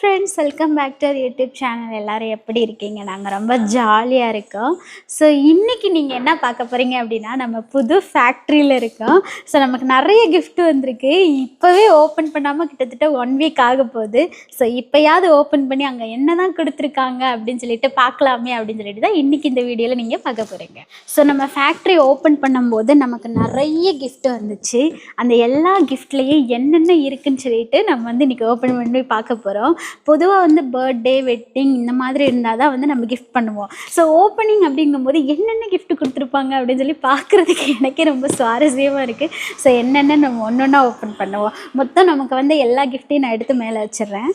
Friends welcome back to YouTube channel எல்லோரும் எப்படி இருக்கீங்க? நாங்கள் ரொம்ப ஜாலியாக இருக்கோம். ஸோ இன்றைக்கி நீங்கள் என்ன பார்க்க போகிறீங்க அப்படின்னா நம்ம புது ஃபேக்ட்ரியில் இருக்கோம். ஸோ நமக்கு நிறைய கிஃப்ட் வந்திருக்கு. இப்போவே ஓப்பன் பண்ணாமல் கிட்டத்தட்ட ஒன் வீக் ஆக போகுது. ஸோ இப்போயாவது ஓப்பன் பண்ணி அங்கே என்ன தான் கொடுத்துருக்காங்க அப்படின்னு சொல்லிட்டு பார்க்கலாமே அப்படின்னு சொல்லிட்டு தான் இன்றைக்கி இந்த வீடியோவில் நீங்கள் பார்க்க போகிறீங்க ஸோ நம்ம ஃபேக்ட்ரி ஓப்பன் பண்ணும்போது நமக்கு நிறைய கிஃப்ட் வந்துச்சு. அந்த எல்லா கிஃப்ட்லேயும் என்னென்ன இருக்குன்னு சொல்லிட்டு நம்ம வந்து இன்றைக்கி ஓப்பன் பண்ணி பார்க்க போகிறோம் பொதுவாக வந்து பர்த்டே வெட்டிங் இந்த மாதிரி இருந்தால் தான் வந்து நம்ம கிஃப்ட் பண்ணுவோம். ஸோ ஓப்பனிங் அப்படிங்கும்போது என்னென்ன கிஃப்ட் கொடுத்துருப்பாங்க அப்படின்னு சொல்லி பார்க்குறதுக்கு எனக்கே ரொம்ப சுவாரஸ்யமாக இருக்குது ஸோ என்னென்ன நம்ம ஒன்று ஒன்றா ஓப்பன் பண்ணுவோம். மொத்தம் நமக்கு வந்து எல்லா கிஃப்ட்டையும் நான் எடுத்து மேலே வச்சிடுறேன்.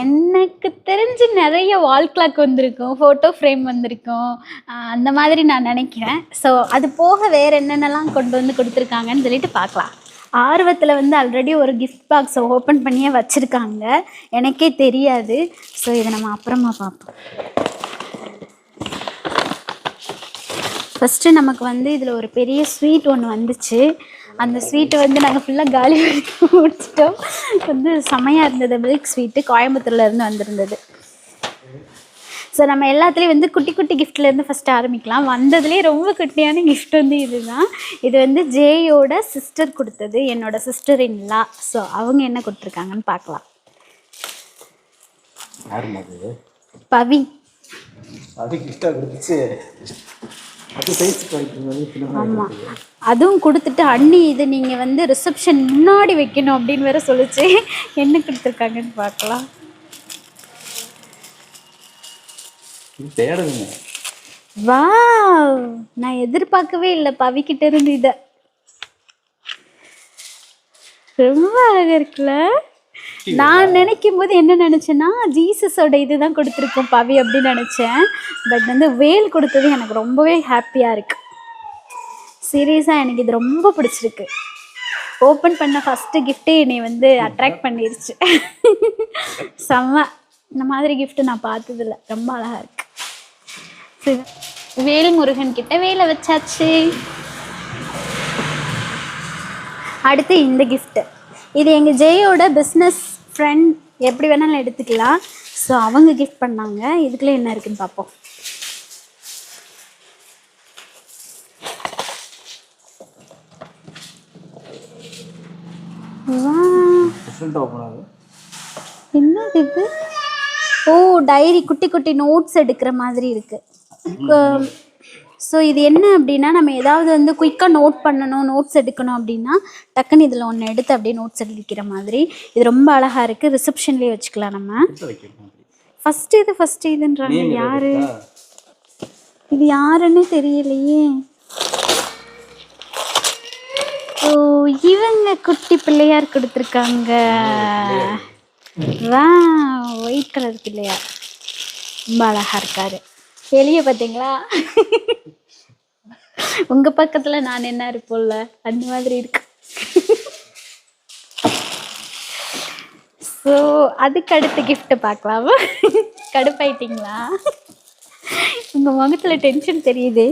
எனக்கு தெரிஞ்சு நிறைய வால் கிளாக் வந்திருக்கும் ஃபோட்டோ ஃப்ரேம் வந்திருக்கும். அந்த மாதிரி நான் நினைக்கிறேன். ஸோ அது போக வேறு என்னென்னலாம் கொண்டு வந்து கொடுத்துருக்காங்கன்னு சொல்லிட்டு பார்க்கலாம். ஆர்வத்தில் வந்து ஆல்ரெடி ஒரு கிஃப்ட் பாக்ஸை ஓப்பன் பண்ணியே வச்சுருக்காங்க. எனக்கே தெரியாது. ஸோ இதை நம்ம அப்புறமா பார்ப்போம். ஃபஸ்ட்டு நமக்கு வந்து இதில் ஒரு பெரிய ஸ்வீட் ஒன்று வந்துச்சு. அந்த ஸ்வீட்டை வந்து நாங்கள் ஃபுல்லாக காலி முடிச்சிட்டோம். வந்து செமையாக இருந்தது மில்க் ஸ்வீட்டு கோயம்புத்தூர்ல இருந்து வந்திருந்தது. ஸோ நம்ம எல்லாத்துலேயும் வந்து குட்டி குட்டி கிஃப்ட்லேருந்து ஃபஸ்ட்டு ஆரம்பிக்கலாம். வந்ததுலேயே ரொம்ப குட்டியான கிஃப்ட் வந்து இதுதான். இது வந்து ஜேயோட சிஸ்டர் கொடுத்தது என்னோட சிஸ்டர் இன்லா ஸோ அவங்க என்ன கொடுத்துருக்காங்கன்னு பார்க்கலாம். பவி. ஆமாம் அதுவும் கொடுத்துட்டு அண்ணி இது நீங்கள் வந்து ரிசப்ஷன் முன்னாடி வைக்கணும் அப்படின்னு வேற சொல்லுச்சு. என்ன கொடுத்துருக்காங்கன்னு பார்க்கலாம். இது தேடுதுங்க. வாவ்! நான் எதிர்பார்க்கவே இல்லை பவிக்கிட்ட இருந்து இதை. ரொம்ப அழகா இருக்குல்ல? நான் நினைக்கும் போது என்ன நினச்சேன்னா ஜீசஸோட இதுதான் கொடுத்துருக்கோம் பவி அப்படின்னு நினச்சேன். பட் வந்து வேல் கொடுத்தது எனக்கு ரொம்பவே ஹாப்பியாக இருக்கு. சீரியஸாக எனக்கு இது ரொம்ப பிடிச்சிருக்கு. ஓப்பன் பண்ண ஃபஸ்ட்டு கிஃப்ட்டே என்னை வந்து அட்ராக்ட் பண்ணிருச்சு. செம்ம. இந்த மாதிரி gift நான் பார்த்ததில்ல. ரொம்ப அழகாக இருக்கு. சரி வேல் முருகன் கிட்ட வேலை வச்சாச்சு. அடுத்து இந்த கிஃப்ட்டு இது எங்கள் ஜெயோட பிஸ்னஸ் ஃப்ரெண்ட் எப்படி வேணாலும் எடுத்துக்கலாம். ஸோ அவங்க கிஃப்ட் பண்ணாங்க. இதுக்குள்ளே என்ன இருக்குன்னு பார்ப்போம். வா. என்னது இது? ஓ டைரி குட்டி குட்டி நோட்ஸ் எடுக்கிற மாதிரி இருக்கு. ஸோ இது என்ன அப்படின்னா நம்ம ஏதாவது வந்து குயிக்காக நோட் பண்ணணும் நோட்ஸ் எடுக்கணும் அப்படின்னா டக்குன்னு இதில் ஒன்று எடுத்து அப்படியே நோட்ஸ் எழுதிக்கிற மாதிரி. இது ரொம்ப அழகாக இருக்குது ரிசப்ஷன்லேயே வச்சுக்கலாம் நம்ம. ஃபஸ்ட்டு இது ஃபஸ்ட்டு இதுன்றாங்க. யாரு? இது யாருன்னு தெரியலையே. ஓ இவங்க குட்டி பிள்ளையார் கொடுத்துருக்காங்க. வா ஒயிட் கலர் பிள்ளையார். ரொம்ப அழகா இருக்காரு. வெளியே பார்த்தீங்களா உங்க பக்கத்துல நான் என்ன இருப்போம்ல அந்த மாதிரி இருக்கு. ஸோ அதுக்கு அடுத்த gift பார்க்கலாமா கடுப்பாயிட்டீங்களா? உங்க முகத்துல டென்ஷன் தெரியுது.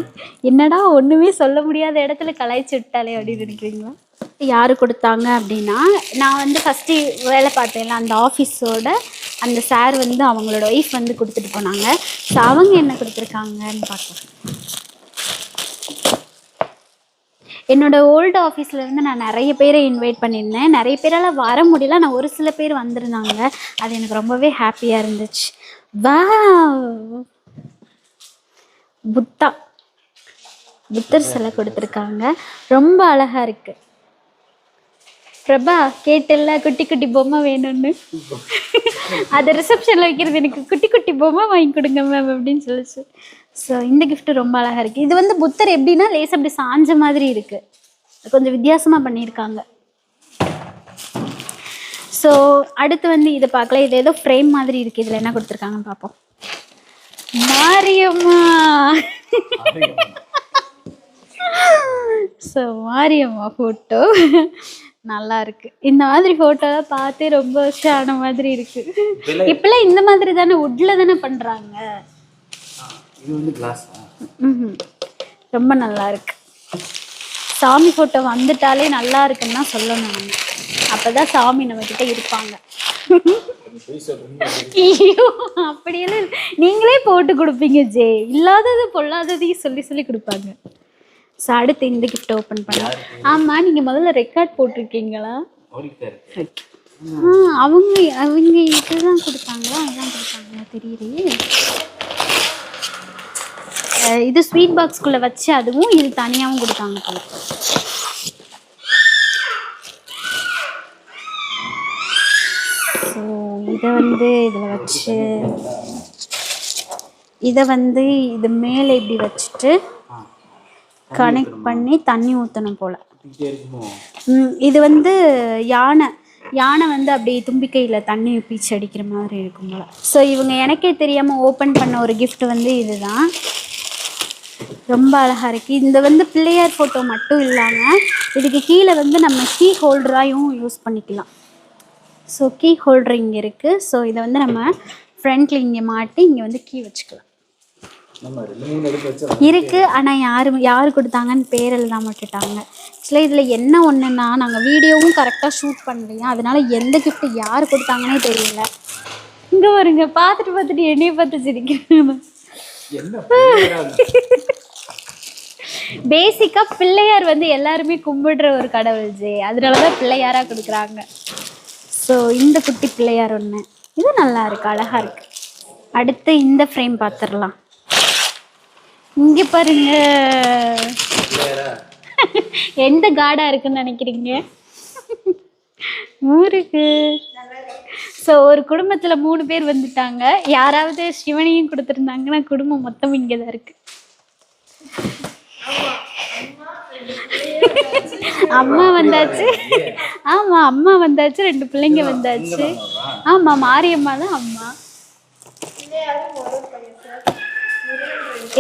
என்னடா ஒண்ணுமே சொல்ல முடியாத இடத்துல கலாய்ச்சி விட்டாலே அப்படின்னு நினைக்கிறீங்களா? யாரு கொடுத்தாங்க அப்படின்னா நான் வந்து ஃபஸ்ட்டு வேலை பார்த்தேன்ல அந்த ஆஃபீஸோட அந்த சார் வந்து அவங்களோட ஒய்ஃப் வந்து கொடுத்துட்டு போனாங்க. ஸோ அவங்க என்ன கொடுத்துருக்காங்கன்னு பார்க்கலாம். என்னோட ஓல்டு ஆஃபீஸில் இருந்து நான் நிறைய பேரை இன்வைட் பண்ணியிருந்தேன். நிறைய பேரால் வர முடியல. நான் ஒரு சில பேர் வந்திருந்தாங்க. அது எனக்கு ரொம்பவே ஹாப்பியாக இருந்துச்சு. வா புத்தா. புத்தர் சிலை கொடுத்துருக்காங்க. ரொம்ப அழகாக இருக்குது பிரபா கேட்டல்ல குட்டி குட்டி பொம்மை வேணும்னு. அது ரிசப்ஷனில் வைக்கிறது எனக்கு குட்டி குட்டி பொம்மை வாங்கி கொடுங்க மேம் அப்படின்னு சொல்லிச்சு. ஸோ இந்த gift ரொம்ப அழகா இருக்கு. இது வந்து புத்தர் எப்படின்னா லேஸ் அப்படி சாஞ்ச மாதிரி இருக்கு. கொஞ்சம் வித்தியாசமா பண்ணியிருக்காங்க. ஸோ அடுத்து வந்து இதை பார்க்கலாம் இது ஏதோ ஃப்ரேம் மாதிரி இருக்கு. இதில் என்ன கொடுத்துருக்காங்கன்னு பார்ப்போம். மாரியம்மா. ஸோ மாரியம்மா ஃபோட்டோ நல்லா இருக்கு இந்த மாதிரி ஃபோட்டோலாம் பார்த்து ரொம்ப வருஷம் ஆன மாதிரி இருக்கு. இப்பெல்லாம் இந்த மாதிரி தானே உட்ல தானே பண்றாங்க. இது வந்து கிளாஸ் ம்ஹும். ரொம்ப நல்லா இருக்கு சாமி ஃபோட்டோ வந்துட்டாலே நல்லா இருக்குன்னு தான் சொல்லணும் நம்ம. அப்போ தான் சாமி நம்மக்கிட்ட இருப்பாங்க. ஐயோ அப்படியெல்லாம். நீங்களே போட்டு கொடுப்பீங்க ஜே. இல்லாதது பொல்லாததையும் சொல்லி சொல்லி கொடுப்பாங்க. ஸோ அடுத்து இந்த கிஃப்ட் ஓப்பன் பண்ணலாம். ஆமாம் நீங்கள் முதல்ல ரெக்கார்ட் போட்டிருக்கீங்களா? ஆ அவங்க அவங்க இதுதான் கொடுத்தாங்களா? இதுதான் கொடுத்தாங்களா? தெரியலையே இது ஸ்வீட் பாக்ஸ்குள்ளே வச்சு அதுவும் இது தனியாகவும் கொடுத்தாங்க போல. ஸோ இதை வந்து இதில் வச்சு இதை வந்து இது மேலே இப்படி வச்சுட்டு கனெக்ட் பண்ணி தண்ணி ஊற்றணும் போல். இது வந்து யானை. யானை வந்து அப்படியே தும்பிக்கையில் தண்ணி பீச்சு அடிக்கிற மாதிரி இருக்கும் போல. ஸோ இவங்க எனக்கே தெரியாமல் ஓப்பன் பண்ண ஒரு gift வந்து இதுதான். ரொம்ப அழகாக இருக்குது இந்த வந்து பிள்ளையார் ஃபோட்டோ மட்டும் இல்லாமல் இதுக்கு கீழே வந்து நம்ம கீ ஹோல்டராகவும் யூஸ் பண்ணிக்கலாம். ஸோ கீ ஹோல்டர் இங்கே இருக்குது ஸோ இதை வந்து நம்ம ஃப்ரண்ட்டில் இங்கே மாட்டி இங்கே வந்து கீ வச்சுக்கலாம். நம்ம ரெண்டு மூணு எடுத்து வச்சா இருக்கு. ஆனால் யாரு யார் கொடுத்தாங்கன்னு பேர் எழுதாம விட்டுட்டாங்க ஆக்சுவலாக இதில் என்ன ஒன்றுன்னா நாங்கள் வீடியோவும் கரெக்டாக ஷூட் பண்ணலையா? அதனால எந்த gift யார் கொடுத்தாங்கன்னே தெரியல. இங்கே வருங்க பார்த்துட்டு பார்த்துட்டு என்னைய பார்த்து சிரிக்கிறாங்க? பேசிக்காக பிள்ளையார் வந்து எல்லாருமே கும்பிடுற ஒரு கடவுள் ஜே. அதனால தான் பிள்ளையாராக கொடுக்குறாங்க. ஸோ இந்த குட்டி பிள்ளையார் ஒன்று இது நல்லா இருக்கு அழகா இருக்கு. அடுத்து இந்த ஃப்ரேம் பார்த்துடலாம். இங்கே பாருங்க. எந்த காடா இருக்குன்னு நினைக்கிறீங்க? ஊருக்கு. ஸோ ஒரு குடும்பத்துல மூணு பேர் வந்துட்டாங்க. யாராவது சிவனையும் கொடுத்துருந்தாங்கன்னா குடும்பம் மொத்தம் இங்கே தான் இருக்கு. அம்மா வந்தாச்சு. ஆமா அம்மா வந்தாச்சு ரெண்டு பிள்ளைங்க வந்தாச்சு. ஆமா மாரியம்மா தான் அம்மா.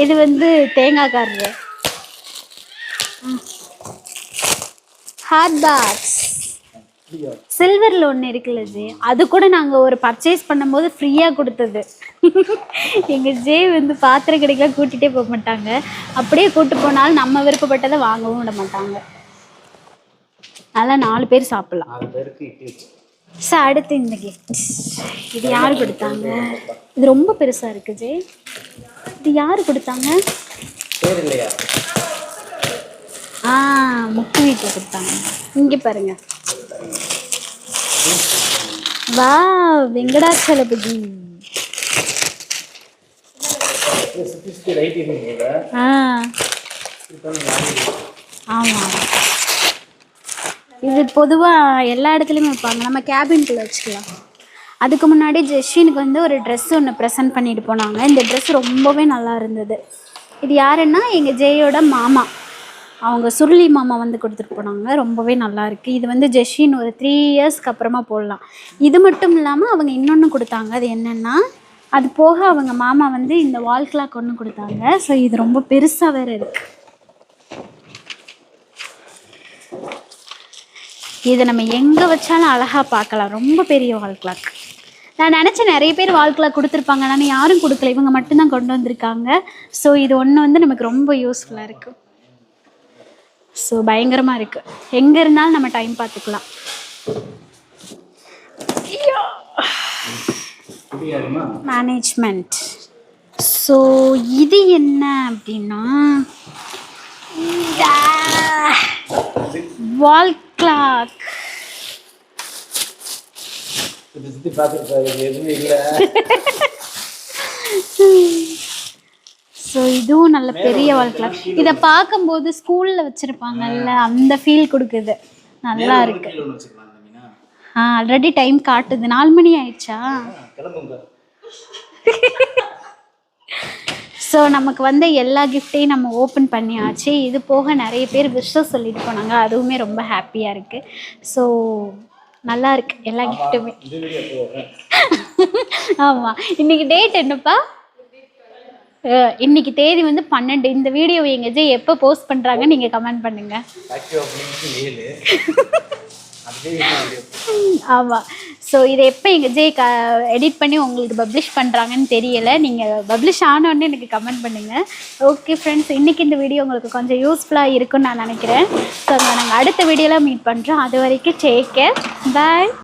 இது வந்து தேங்காய்க்காரரு ஹாட் பாக்ஸ் சில்வரில் ஒன்று இருக்குல்ல ஜே அது கூட நாங்கள் ஒரு பர்ச்சேஸ் பண்ணும்போது ஃப்ரீயாக கொடுத்தது. எங்கள் ஜே வந்து பாத்திரம் கடைக்கெலாம் கூட்டிகிட்டே போக மாட்டாங்க. அப்படியே கூட்டு போனாலும் நம்ம விருப்பப்பட்டதை வாங்கவும் விட மாட்டாங்க. அதெல்லாம் நாலு பேர் சாப்பிட்லாம். ஸோ அடுத்து இந்த கிஃப்ட் இது யார் கொடுத்தாங்க? இது ரொம்ப பெருசாக இருக்கு ஜே இது யார் கொடுத்தாங்க? பேர் இல்லையா ஆ முக்கு வீட்டில் கொடுத்தாங்க. இங்கே பாருங்க. வா வெங்கடாச்சலபதி ஆ. ஆமாம் இது பொதுவாக எல்லா இடத்துலையுமே வைப்பாங்க. நம்ம கேபின்குள்ளே வச்சுக்கலாம். அதுக்கு முன்னாடி ஜெஷினுக்கு வந்து ஒரு ட்ரெஸ் ஒன்று ப்ரெசென்ட் பண்ணிட்டு போனாங்க. இந்த ட்ரெஸ் ரொம்பவே நல்லா இருந்தது. இது யாருன்னா எங்கள் ஜெயோட மாமா. அவங்க சுருளி மாமா வந்து கொடுத்துட்டு போனாங்க. ரொம்பவே நல்லா இருக்குது இது வந்து ஜெஷின் ஒரு த்ரீ இயர்ஸ்க்கு அப்புறமா போடலாம். இது மட்டும் இல்லாமல் அவங்க இன்னொன்று கொடுத்தாங்க. அது என்னென்னா அது போக அவங்க மாமா வந்து இந்த வால் கிளாக் ஒன்று கொடுத்தாங்க. ஸோ இது ரொம்ப பெருசாக வேறு இருக்கு. இதை நம்ம எங்கே வச்சாலும் அழகாக பார்க்கலாம். ரொம்ப பெரிய வால் கிளாக் நான் நினச்சேன் நிறைய பேர் வாழ்க்கையில் கொடுத்துருப்பாங்க ஆனால் யாரும் கொடுக்கல. இவங்க மட்டும்தான் கொண்டு வந்திருக்காங்க. ஸோ இது ஒன்று வந்து நமக்கு ரொம்ப யூஸ்ஃபுல்லாக இருக்குது ஸோ பயங்கரமாக இருக்கு. எங்கே இருந்தாலும் நம்ம டைம் பார்த்துக்கலாம். மேனேஜ்மெண்ட் ஸோ இது என்ன அப்படின்னா வால் கிளாக் சுற்றி சுற்றி பார்த்துருப்பாரு எதுவுமே இல்லை. ஸோ இதுவும் நல்ல பெரிய கிளாக் இதை பார்க்கும்போது ஸ்கூலில் வச்சுருப்பாங்கல்ல அந்த ஃபீல் கொடுக்குது. நல்லா இருக்கு. ஆ ஆல்ரெடி டைம் காட்டுது. நாலு மணி ஆயிடுச்சா? ஸோ நமக்கு வந்து எல்லா கிஃப்ட்டையும் நம்ம ஓப்பன் பண்ணியாச்சு. இது போக நிறைய பேர் விஷஸ் சொல்லிட்டு போனாங்க. அதுவுமே ரொம்ப ஹாப்பியாக இருக்குது ஸோ நல்லா இருக்கு எல்லா கிஃப்ட்டுமே ஆமாம் இன்னைக்கு டேட் என்னப்பா? இன்னைக்கு தேதி வந்து பன்னெண்டு. இந்த வீடியோ எங்க ஜெய் எப்போ போஸ்ட் பண்ணுறாங்க நீங்கள் கமெண்ட் பண்ணுங்கள் ஃபேக்ட்ரி ஸோ இதை எப்போ எங்கள் ஜே க எடிட் பண்ணி உங்களுக்கு பப்ளிஷ் பண்ணுறாங்கன்னு தெரியலை. நீங்கள் பப்ளிஷ் ஆனோடனே எனக்கு கமெண்ட் பண்ணுங்கள் ஓகே ஃப்ரெண்ட்ஸ் இன்றைக்கி இந்த வீடியோ உங்களுக்கு கொஞ்சம் யூஸ்ஃபுல்லாக இருக்கும்னு நான் நினைக்கிறேன். ஸோ நாங்கள் அடுத்த வீடியோவில் மீட் பண்ணுறோம் அது வரைக்கும் டேக் கேர் பாய்